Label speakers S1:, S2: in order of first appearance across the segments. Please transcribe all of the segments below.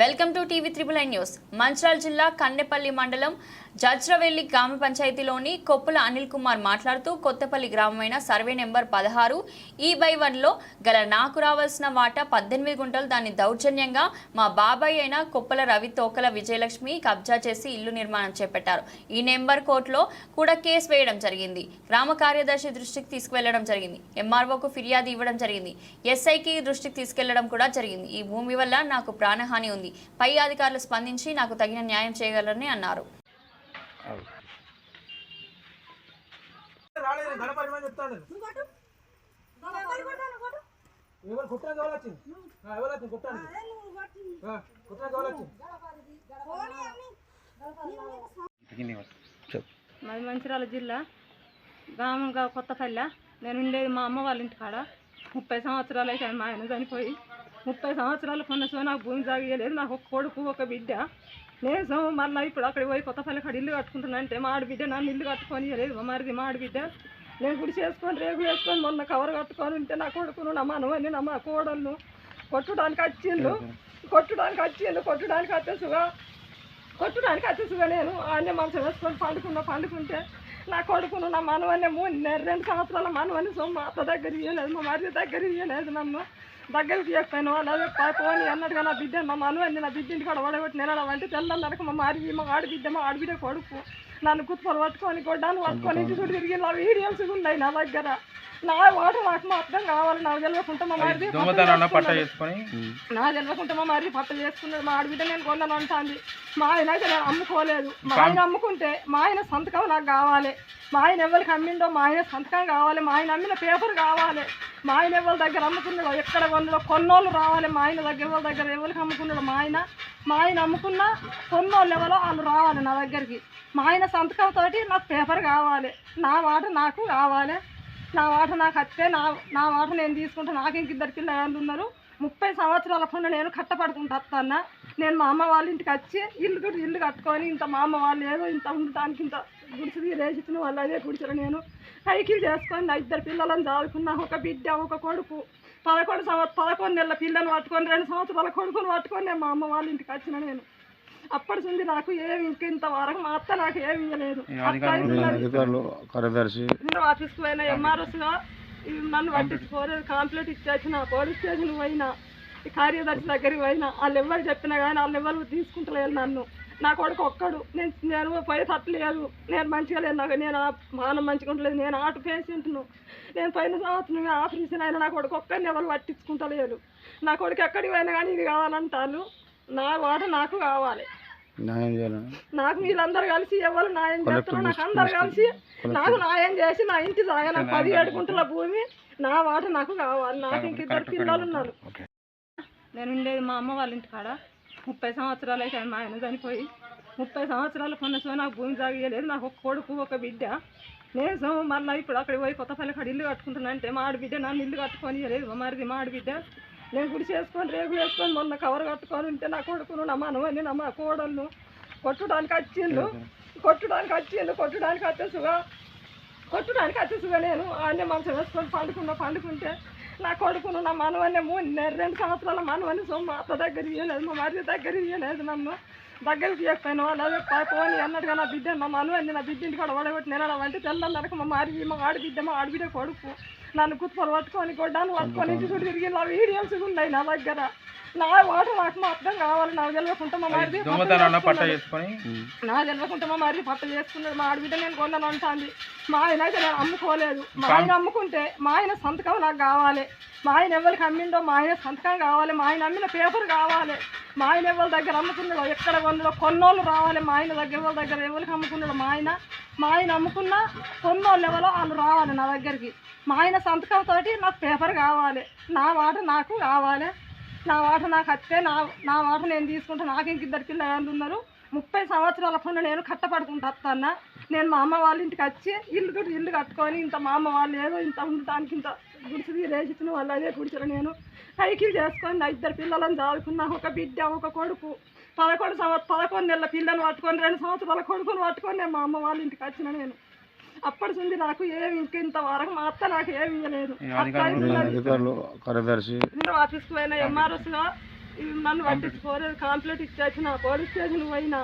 S1: Welcome to TV triple I news. Mancherial జిల్లా కన్నెపల్లి మండలం జజ్రవెల్లి గ్రామ పంచాయతీలోని కొప్పుల అనిల్ కుమార్ మాట్లాడుతూ కొత్తపల్లి గ్రామమైన సర్వే నెంబర్ పదహారు ఈ బై వన్లో గల నాకు రావాల్సిన వాటా పద్దెనిమిది గుంటలు దాన్ని దౌర్జన్యంగా మా బాబాయ్ అయిన కొప్పుల రవి తోకల విజయలక్ష్మి కబ్జా చేసి ఇల్లు నిర్మాణం చేపట్టారు. ఈ నెంబర్ కోర్టులో కూడా కేసు వేయడం జరిగింది. గ్రామ కార్యదర్శి దృష్టికి తీసుకువెళ్ళడం జరిగింది. ఎంఆర్ఓకు ఫిర్యాదు ఇవ్వడం జరిగింది. ఎస్ఐకి దృష్టికి తీసుకెళ్ళడం కూడా జరిగింది. ఈ భూమి వల్ల నాకు ప్రాణహాని ఉంది. పై అధికారులు స్పందించి నాకు తగిన న్యాయం చేయగలరని అన్నారు.
S2: రాలేదు గణపతి మంది చెప్తాను. ఎవరు కుట్టానికి ఎవరు వచ్చింది ఆ, ఎవరు వచ్చింది కుట్టానికి ఆ, కుట్టానికి ఎవరు వచ్చింది
S3: మాది మంచిర్యాల జిల్లా. గ్రామంగా కొత్తపల్లె. నేను ఉండేది మా అమ్మ వాళ్ళ ఇంటికాడ ముప్పై సంవత్సరాలు అయితే మా ఆయన చనిపోయి. ముప్పై సంవత్సరాలు కొన్న నాకు భూమి జాగలేదు నాకు ఒక కొడుకు ఒక బిడ్డ. నేను సో మళ్ళీ ఇప్పుడు అక్కడికి పోయి కొత్తపల్లి కాడ ఇల్లు కట్టుకుంటున్నానంటే మా ఆడబిడ్డ నన్ను ఇల్లు కట్టుకొని లేదు మా మరిది మా ఆడబిడ్డ నేను గుడి చేసుకొని రేగు వేసుకొని మొన్న కవర్ కట్టుకొని ఉంటే నా కొడుకును నా మనవని నా మా కోడళ్ళు కొట్టడానికి వచ్చిండు. కొట్టడానికి వచ్చిండు. కొట్టడానికి వచ్చేసుగా కొట్టడానికి వచ్చేసుగా నేను ఆయన మంచం వేసుకొని పండుకున్నా పండుకుంటే నా కొడుకును నా మనవన్నే మూడు రెండు సంవత్సరాల మనవని సో మా అత్త దగ్గర ఇవ్వలేదు మా మరిది దగ్గర ఇవ్వలేదు నన్ను. దగ్గరికి చెప్పాను అలాగే పోనీ అన్నట్టుగా నా బిడ్డ మా మనవని నా బిడ్డ ఇంటికాడ వడగొట్టి నేను అంటే తెల్లందరకు మా మారి మా ఆడబిడ్డ మా ఆడబిడ్డ కొడుకు. నన్ను కుత్పలు పట్టుకొని గొడ్డాను పట్టుకొని చుట్టూ తిరిగి నా వీడియోస్ ఉన్నాయి నా దగ్గర. నా వాట నాకు మాత్రం కావాలి నాకు తెలియకుండా మా మారిది నా తెలియకుండా మా మరి పట్ట చేసుకున్నాడు. మా ఆడబిడ్డ నేను కొన్నాను అంటాంది. మా ఆయన అయితే నేను అమ్ముకోలేదు. మా ఆయన అమ్ముకుంటే మా ఆయన సంతకం నాకు కావాలి. మా ఆయన ఎవరికి అమ్మిండో మా ఆయన సంతకం కావాలి. మా ఆయన అమ్మిన పేపర్ కావాలి. మా ఆయన ఎవరి దగ్గర అమ్ముకున్నాడో ఎక్కడ కొన్నాడో కొన్నోళ్ళు రావాలి. మా ఆయన దగ్గర ఎవరి దగ్గర ఎవరికి అమ్ముకున్నాడో మా ఆయన మా ఆయన అమ్ముకున్న కొన్నోళ్ళు ఎవరో వాళ్ళు రావాలి నా దగ్గరికి. మా ఆయన సంతకంతోటి నాకు పేపర్ కావాలి. నా వాట నాకు కావాలి. నా వాట నాకు వస్తే నా నా వాట నేను తీసుకుంటే. నాకు ఇంక ఇద్దరు పిల్లలు ఉన్నారు? ముప్పై సంవత్సరాల పనులు నేను కట్టపడుకుంటా నేను మా అమ్మ వాళ్ళ ఇంటికి వచ్చి ఇల్లు ఇల్లు కట్టుకొని ఇంత మా అమ్మ వాళ్ళు ఏదో ఇంత ఉండటానికి ఇంత గుడిసి రేసిన వాళ్ళు అదే గుడిసెలు నేను సైకిల్ చేసుకొని నా ఇద్దరు పిల్లలను చదువుకున్నా. ఒక బిడ్డ ఒక కొడుకు. పదకొండు సంవత్సరం పదకొండు నెలల పిల్లని పట్టుకొని రెండు సంవత్సరాల కొడుకుని పట్టుకొని మా అమ్మ వాళ్ళ ఇంటికి వచ్చిన నేను. అప్పటి నుండి నాకు ఏమి ఇంక ఇంతవరకు మా అత్త నాకు ఏమి ఇవ్వలేదు ఆఫీస్కి పోయినా ఎంఆర్ఎస్గా నన్ను పట్టించుకోలేదు కాంప్లైంట్ ఇచ్చేసిన పోలీస్ స్టేషన్ పోయినా కార్యదర్శి దగ్గరికి పోయినా వాళ్ళు ఎవరు చెప్పినా కానీ వాళ్ళు ఎవరు తీసుకుంటలేదు నన్ను. నా కొడుకు ఒక్కడు. నేను నేను పోయి తట్టలేదు నేను మంచిగా లేదు నాకు. నేను ఆ మానం మంచిగా ఉండలేదు. నేను ఆట పేషెంట్ను నేను పైన సంవత్సరం ఆపరేషన్ అయినా నా కొడుకు ఒక్కడిని ఎవరు పట్టించుకుంటలేరు. నా కొడుకు ఎక్కడికి పోయినా కానీ ఇది కావాలంటారు. నా వాట నాకు కావాలి. నాకు వీళ్ళందరూ కలిసి ఎవరు న్యాయం చేస్తారో నాకు అందరు కలిసి నాకు న్యాయం చేసి నా ఇంటి దాకా నాకు పదిహేడు గుంటల భూమి నా వాట నాకు కావాలి. నాకు ఇంక ఇద్దరు పిల్లలు ఉన్నారు నేను ఉండేది మా అమ్మ వాళ్ళ ఇంటికాడ ముప్పై సంవత్సరాలు అయితే మా ఆయన చనిపోయి ముప్పై సంవత్సరాలు కొన్న నాకు భూమి జాగలేదు నాకు ఒక కొడుకు ఒక బిడ్డ. నేను సో మళ్ళీ ఇప్పుడు అక్కడికి పోయి కొత్తపల్లి కాడ ఇల్లు కట్టుకుంటున్నా అంటే మా ఆడబిడ్డ నన్ను ఇల్లు కట్టుకొని లేదు మరిది మా ఆడబిడ్డ. నేను గుడి చేసుకొని రేగు వేసుకొని మొన్న కవర్ కట్టుకొని ఉంటే నా కొడుకును నా మనవని నా మా కోడళ్ళు కొట్టడానికి వచ్చిండు. కొట్టడానికి వచ్చిండు. కొట్టడానికి వచ్చేసుగా కొట్టడానికి వచ్చేసుగా నేను. ఆయన మంచం వేసుకొని పండుకున్నా పండుకుంటే నా కొడుకును నా మనవని మూడు రెండు సంవత్సరాల మనవని సొమ్ము అత్త దగ్గర ఇవ్వలేదు మా మరిది దగ్గర ఇవ్వలేదు నన్ను. దగ్గరికి చెప్పాను వాళ్ళు పోని పోనీ అన్నట్టుగా నా బిడ్డ మా మనవని నా బిడ్డ ఇంటికాడ ఓడగొట్టి నేను అంటే తెల్లన్నరకు మా మారి మా ఆడబిడ్డ మా ఆడబిడ్డ కొడుకు. నన్ను కుత్పలు పట్టుకొని గొడ్డాను పట్టుకొని ఇంటి చుట్టూ తిరిగి నా వీడియోస్ ఉన్నాయి నా దగ్గర. నా వాట నాకు మాత్రం కావాలి నాకు తెలియకుండా మా నా తెలియకుండా మా మరి పట్ట చేసుకున్నాడు. మా ఆడబిడ్డ నేను కొన్నాను అంటాంది. మా ఆయన అయితే నేను అమ్ముకోలేదు. మా ఆయన అమ్ముకుంటే మా ఆయన సంతకం నాకు కావాలి. మా ఆయన ఎవరికి అమ్మిండో మా ఆయన సంతకం కావాలి. మా ఆయన అమ్మిన పేపర్ కావాలి. మా ఆయన ఎవరి దగ్గర అమ్ముకున్నాడో ఎక్కడ కొన్నాడో కొన్నోళ్ళు రావాలి. మా ఆయన దగ్గర ఎవరి దగ్గర ఎవరికి అమ్ముకున్నాడో మా ఆయన మా ఆయన అమ్ముకున్న కొన్నోళ్ళు ఎవరో వాళ్ళు రావాలి నా దగ్గరికి. మా ఆయన సంతకంతో నాకు పేపర్ కావాలి. నా వాట నాకు కావాలి. నా వాట నాకు వస్తే నా నా వాట నేను తీసుకుంటే. నాకు ఇంక ఇద్దరు పిల్లలు ఉన్నారు? ముప్పై సంవత్సరాల పనులు నేను కట్టపడుకుంటా అత్తన్న. నేను మా అమ్మ వాళ్ళ ఇంటికి వచ్చి ఇల్లు ఇల్లు కట్టుకొని ఇంత మా అమ్మ వాళ్ళు ఏదో ఇంత ఉండటానికి ఇంత గుడిసి రేసిన వాళ్ళు అదే నేను సైకిల్ చేసుకొని నా ఇద్దరు పిల్లలను చదువుకున్నా ఒక బిడ్డ ఒక కొడుకు. పదకొండు సంవత్సరం పదకొండు నెలల పిల్లలు పట్టుకొని రెండు సంవత్సరాల కొడుకుని పట్టుకొని నేను మా అమ్మ వాళ్ళ ఇంటికి వచ్చిన నేను. అప్పటి నుండి నాకు ఏమి ఇంక ఇంతవరకు మా అత్త నాకు ఏమి ఇవ్వలేదు ఆఫీస్కి పోయినా ఎంఆర్ఎస్గా ఇవి నన్ను పట్టించుకోలేదు. కాంప్లైంట్ ఇచ్చేసిన పోలీస్ స్టేషన్ పోయినా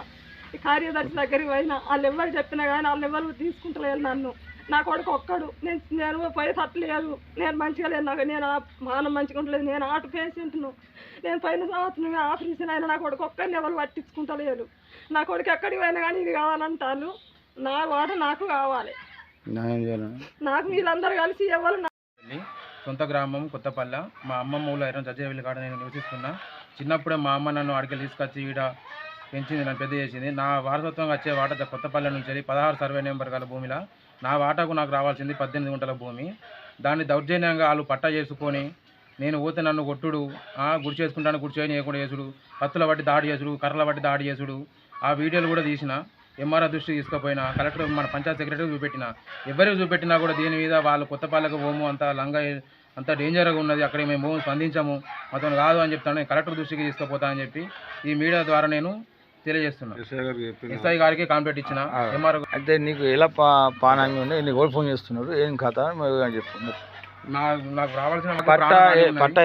S3: ఈ కార్యదర్శి దగ్గరికి పోయినా వాళ్ళు ఎవరు చెప్పినా కానీ వాళ్ళు ఎవరు తీసుకుంటలేరు నన్ను. నా కొడుకు ఒక్కడు. నేను నేను పోయి తట్టలేదు నేను మంచిగా లేదు నాకు నేను ఆ మానం మంచిగా ఉండలేదు. నేను ఆట పేషెంట్ను నేను పైన సంవత్సరం ఆపరేషన్ అయినా నా కొడుకు ఒక్కడిని ఎవరు పట్టించుకుంటలేరు. నా కొడుకు ఎక్కడికి పోయినా కానీ ఇది కావాలంటారు. నా వాట నాకు కావాలి. నాకు వీళ్ళందరూ కలిసి ఎవరు
S4: సొంత గ్రామం కొత్తపల్లె. మా అమ్మమ్మ ఊళ్ళో ఎర్ర జడ్జి కాడ నేను నివసిస్తున్నా. చిన్నప్పుడే మా అమ్మ నన్ను అడిగి తీసుకొచ్చి ఈడ పెంచింది నన్ను పెద్ద చేసింది. నా వారసత్వంగా వచ్చే వాటా కొత్తపల్లె నుంచి పదహారు సర్వే నెంబర్ గల భూమిలో నా వాటాకు నాకు రావాల్సింది పద్దెనిమిది గుంటల భూమి. దాన్ని దౌర్జన్యంగా వాళ్ళు పట్టా చేసుకొని నేను పోతే నన్ను కొట్టుడు. గుడి చేసుకుంటాను గుడి చేయకుండా చేసుడు. కత్తుల బట్టి దాడి చేసుడు కర్రల బట్టి దాడి చేసుడు. ఆ వీడియోలు కూడా తీసిన ఎంఆర్ఆర్ దృష్టికి తీసుకుపోయినా కలెక్టర్ మన పంచాయత్ సెక్రటరీ చూపెట్టిన. ఎవరికి చూపెట్టినా కూడా దీని మీద వాళ్ళు కొత్త పోము అంత లంగా అంత డేంజర్గా ఉన్నది. అక్కడ మేము స్పందించాము. అతను కాదు అని చెప్తాను. నేను కలెక్టర్ దృష్టికి తీసుకుపోతా అని చెప్పి ఈ మీడియా ద్వారా నేను తెలియజేస్తున్నా. ఎస్ఐ గారికి కాంప్లైంట్ ఇచ్చిన ఎంఆర్
S5: అయితే నీకు ఎలా పా పానాంగి ఉంది? నీకు ఎవరు ఫోన్ చేస్తున్నారు? ఏం కథ? అని చెప్పు.
S4: నా నాకు రావాల్సిన
S5: పట్ట. పట్ట